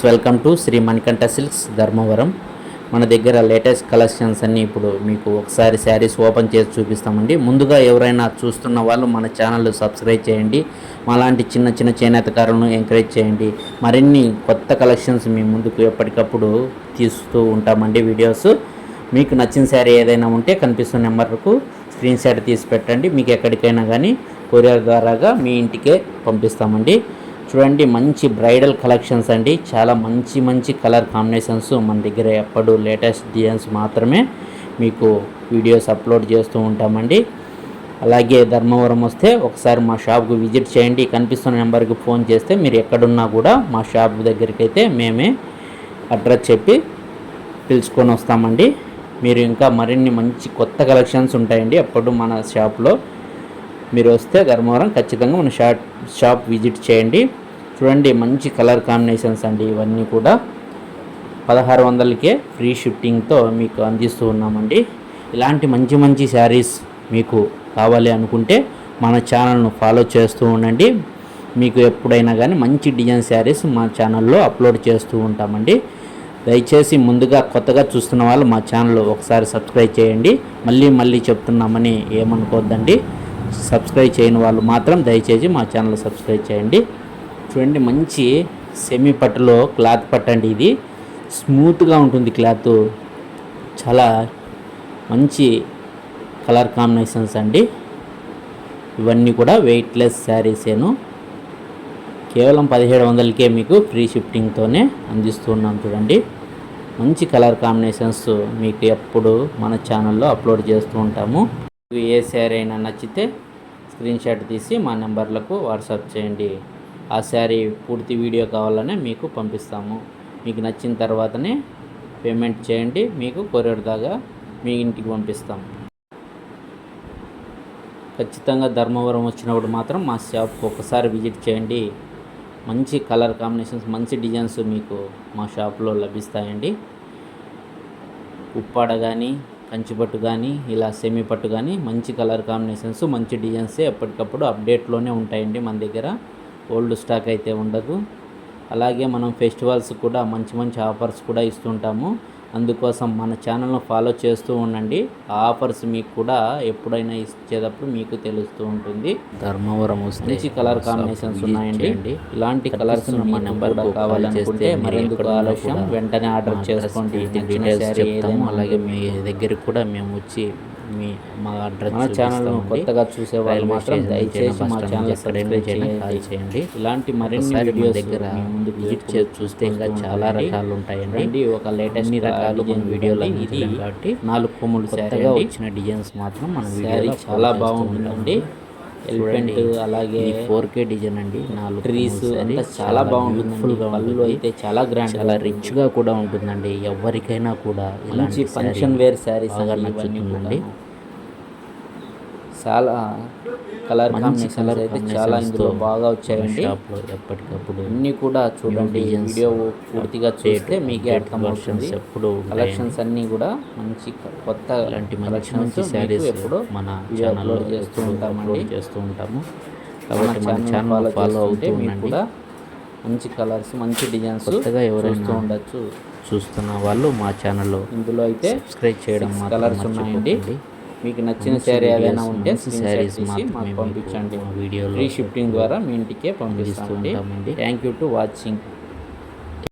Friends welcome to Shri Manikanta silks Dharmavaram. మన దగ్గర latest collections అన్నీ ఇప్పుడు మీకు ఒకసారి శారీస్ ఓపెన్ చేసి చూపిస్తామండి. ముందుగా ఎవరైనా చూస్తున్న వాళ్ళు మన ఛానల్ సబ్స్క్రైబ్ చేయండి. మాలాంటి చిన్న చిన్న చేనేతకారులను ఎంకరేజ్ చేయండి. మరిన్ని కొత్త కలెక్షన్స్ మీ ముందుకు ఎప్పటికప్పుడు తీస్తూ ఉంటామండి వీడియోస్. మీకు నచ్చిన శారీ ఏదైనా ఉంటే కనిపిస్తున్న నెంబర్కు స్క్రీన్ షాట్ తీసి పెట్టండి. మీకు ఎక్కడికైనా కానీ కొరియర్ ద్వారాగా మీ ఇంటికే పంపిస్తామండి. చూడండి మంచి బ్రైడల్ కలెక్షన్స్ అండి. చాలా మంచి మంచి కలర్ కాంబినేషన్స్ మన దగ్గర ఎప్పుడు లేటెస్ట్ డిజైన్స్ మాత్రమే మీకు వీడియోస్ అప్లోడ్ చేస్తూ ఉంటామండి. అలాగే ధర్మవరం వస్తే ఒకసారి మా షాప్కు విజిట్ చేయండి. కనిపిస్తున్న నెంబర్కి ఫోన్ చేస్తే మీరు ఎక్కడున్నా కూడా మా షాప్ దగ్గరికి అయితే మేమే అడ్రస్ చెప్పి పిలుచుకొని వస్తామండి. మీరు ఇంకా మరిన్ని మంచి కొత్త కలెక్షన్స్ ఉంటాయండి అప్పుడు మన షాప్లో. మీరు వస్తే ధర్మవరం ఖచ్చితంగా మన షాప్ షాప్ విజిట్ చేయండి. చూడండి మంచి కలర్ కాంబినేషన్స్ అండి ఇవన్నీ కూడా. పదహారు వందలకే ఫ్రీ షిఫ్టింగ్తో మీకు అందిస్తూ ఉన్నామండి. ఇలాంటి మంచి మంచి శారీస్ మీకు కావాలి అనుకుంటే మన ఛానల్ను ఫాలో చేస్తూ ఉండండి. మీకు ఎప్పుడైనా కానీ మంచి డిజైన్ శారీస్ మా ఛానల్లో అప్లోడ్ చేస్తూ ఉంటామండి. దయచేసి ముందుగా కొత్తగా చూస్తున్న వాళ్ళు మా ఛానల్ ఒకసారి సబ్స్క్రైబ్ చేయండి. మళ్ళీ మళ్ళీ చెప్తున్నామని ఏమనుకోవద్దండి సబ్స్క్రైబ్ చేయని వాళ్ళు మాత్రం దయచేసి మా ఛానల్ సబ్స్క్రైబ్ చేయండి. చూడండి మంచి సెమీ పట్టులో క్లాత్ పట్టండి ఇది. స్మూత్గా ఉంటుంది క్లాత్. చాలా మంచి కలర్ కాంబినేషన్స్ అండి. ఇవన్నీ కూడా వెయిట్లెస్ శారీసేను కేవలం పదిహేడు వందలకే మీకు ఫ్రీ షిఫ్టింగ్తోనే అందిస్తున్నాం చూడండి. మంచి కలర్ కాంబినేషన్స్ మీకు ఎప్పుడు మన ఛానల్లో అప్లోడ్ చేస్తూ ఉంటాము. ఏ శారీ అయినా నచ్చితే స్క్రీన్షాట్ తీసి మా నెంబర్లకు వాట్సాప్ చేయండి. ఆ శారీ పూర్తి వీడియో కావాలనే మీకు పంపిస్తాము. మీకు నచ్చిన తర్వాతనే పేమెంట్ చేయండి. మీకు కొరియర్ దాకా మీ ఇంటికి పంపిస్తాం ఖచ్చితంగా ధర్మవరం వచ్చినప్పుడు మాత్రం మా షాప్కి ఒకసారి విజిట్ చేయండి. మంచి కలర్ కాంబినేషన్స్ మంచి డిజైన్స్ మీకు మా షాప్లో లభిస్తాయండి. ఉప్పాడ కానీ కంచిపట్టు కానీ ఇలా సెమీ పట్టు కానీ మంచి కలర్ కాంబినేషన్స్ మంచి డిజైన్సే ఎప్పటికప్పుడు అప్డేట్లోనే ఉంటాయండి మన దగ్గర. ఓల్డ్ స్టాక్ అయితే ఉండదు. అలాగే మనం ఫెస్టివల్స్ కూడా మంచి మంచి ఆఫర్స్ కూడా ఇస్తుంటాము. అందుకోసం మన ఛానల్ను ఫాలో చేస్తూ ఉండండి. ఆ ఆఫర్స్ మీకు కూడా ఎప్పుడైనా ఇచ్చేటప్పుడు మీకు తెలుస్తూ ఉంటుంది. ధర్మవరం వస్తే మంచి కలర్ కాంబినేషన్స్ ఉన్నాయండి. ఇలాంటి కలర్స్ మా నెంబర్ కావాలనుకుంటే మరెందుకు ఆలస్యం? వెంటనే ఆర్డర్ చేసుకోండి. డీటెయిల్స్ చెప్తాము. అలాగే మీ దగ్గరికి కూడా మేము వచ్చి మీ మా అడ్రస్ మన ఛానల్ కొత్తగా చూసే వాళ్ళు మాత్రం దయచేసి మా ఛానల్ సబ్స్క్రైబ్ చేయండి చేయండి. ఇలాంటి మరిన్ని వీడియోస్ దగ్గర ముందు విజిట్ చేసి చూస్తే ఇంకా చాలా రకాలు ఉంటాయండి ఒక లేటెస్ట్ రకాలు వీడియోలో ఇది కాబట్టి నాలుగు కొమ్ములు కొత్తగా వచ్చిన డిజైన్స్ మాత్రం మన వీడియో చాలా బాగుంటుందండి ఎలిఫెంట్ అలాగే ఫోర్ కే డిజైన్ అండి. నాలుగు ట్రీస్ అంతా చాలా బాగుంటుంది ఫుల్ పళ్ళు అయితే చాలా గ్రాండ్ చాలా రిచ్గా కూడా ఉంటుందండి. ఎవరికైనా కూడా ఇలాంటి ఫంక్షన్ వేర్ శారీస్ నచ్చుతుందండి. చాలా కలర్ కాంబినేషన్ అయితే చాలా ఇందులో బాగా వచ్చాయండి. ఎప్పటికప్పుడు అన్ని కూడా చూడండి. వీడియో పూర్తిగా చేస్తే మీకే అర్థం అవుతుంది ఎప్పుడు కలెక్షన్స్ అన్నీ కూడా మంచి కొత్త ఇలాంటి కలెక్షన్స్ శారీస్ ఎప్పుడు మన ఛానల్లో చేస్తూ ఉంటామండి. చేస్తూ ఉంటాము. కాబట్టి మన ఛానల్ ఫాలో అవుతూ ఉండండి. కూడా మంచి కలర్స్ మంచి డిజైన్స్ కొత్తగా ఎవరైనా ఉండొచ్చు. చూస్తున్న వాళ్ళు మా ఛానల్లో ఇందులో అయితే సబ్స్క్రైబ్ చేయడం కలర్స్ ఉన్నాయండి. మీకు నచ్చిన శారీ ఏదైనా ఉంటే శారీస్ మాకు పంపించండి. వీడియో ఫ్రీ షిఫ్టింగ్ ద్వారా మీ ఇంటికే పంపిస్తామండి. Thank you to watching